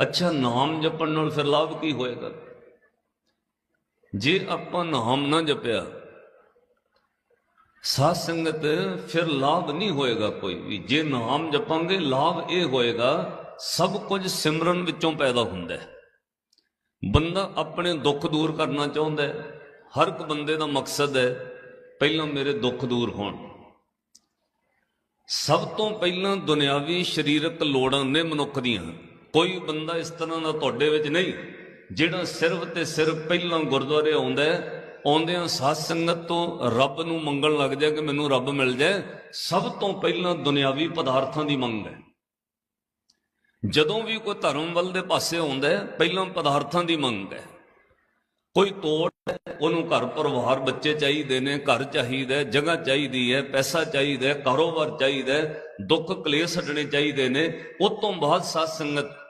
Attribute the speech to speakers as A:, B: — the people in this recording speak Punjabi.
A: ਅੱਛਾ, ਨਾਮ ਜਪਣ ਨਾਲ ਫਿਰ ਲਾਭ ਕੀ ਹੋਏਗਾ? ਜੇ ਆਪਾਂ ਨਾਮ ਨਾ ਜਪਿਆ, ਸਾਧ ਸੰਗਤ ਫਿਰ ਲਾਭ ਨਹੀਂ ਹੋਏਗਾ ਕੋਈ ਵੀ। ਜੇ ਨਾਮ ਜਪਾਂਗੇ, ਲਾਭ ਇਹ ਹੋਏਗਾ, ਸਭ ਕੁਝ ਸਿਮਰਨ ਵਿੱਚੋਂ ਪੈਦਾ ਹੁੰਦਾ ਹੈ। ਬੰਦਾ ਆਪਣੇ ਦੁੱਖ ਦੂਰ ਕਰਨਾ ਚਾਹੁੰਦਾ ਹੈ। ਹਰ ਇੱਕ ਬੰਦੇ ਦਾ ਮਕਸਦ ਹੈ, ਪਹਿਲਾਂ ਮੇਰੇ ਦੁੱਖ ਦੂਰ ਹੋਣ। ਸਭ ਤੋਂ ਪਹਿਲਾਂ ਦੁਨਿਆਵੀ ਸਰੀਰਕ ਲੋੜਾਂ ਨੇ ਮਨੁੱਖ ਦੀਆਂ। ਕੋਈ ਬੰਦਾ ਇਸ ਤਰ੍ਹਾਂ ਦਾ ਤੁਹਾਡੇ ਵਿੱਚ ਨਹੀਂ ਜਿਹੜਾ ਸਿਰਫ ਤੇ ਸਿਰਫ ਪਹਿਲਾਂ ਗੁਰਦੁਆਰੇ ਆਉਂਦਾ ਹੈ ਆਉਂਦਿਆਂ ਸਾਧ ਸੰਗਤ ਤੋਂ ਰੱਬ ਨੂੰ ਮੰਗਣ ਲੱਗ ਜਾ ਕਿ ਮੈਨੂੰ ਰੱਬ ਮਿਲ ਜਾਏ ਸਭ ਤੋਂ ਪਹਿਲਾਂ ਦੁਨਿਆਵੀ ਪਦਾਰਥਾਂ ਦੀ ਮੰਗ ਹੈ। ਜਦੋਂ ਵੀ ਕੋਈ ਧਰਮ ਵੱਲ ਦੇ ਪਾਸੇ ਆਉਂਦਾ ਹੈ ਪਹਿਲਾਂ ਪਦਾਰਥਾਂ ਦੀ ਮੰਗ ਹੈ। ਕੋਈ ਤੋੜ ਉਹਨੂੰ ਘਰ ਪਰਿਵਾਰ ਬੱਚੇ ਚਾਹੀਦੇ ਨੇ ਘਰ ਚਾਹੀਦਾ ਹੈ, ਜਗ੍ਹਾ ਚਾਹੀਦੀ ਹੈ ਪੈਸਾ ਚਾਹੀਦਾ ਹੈ ਕਾਰੋਬਾਰ ਚਾਹੀਦਾ ਹੈ ਦੁੱਖ ਕਲੇਸ਼ ਛੱਡਣੇ ਚਾਹੀਦੇ ਨੇ ਉਸ ਤੋਂ ਬਾਅਦ ਸਾਧ ਸੰਗਤ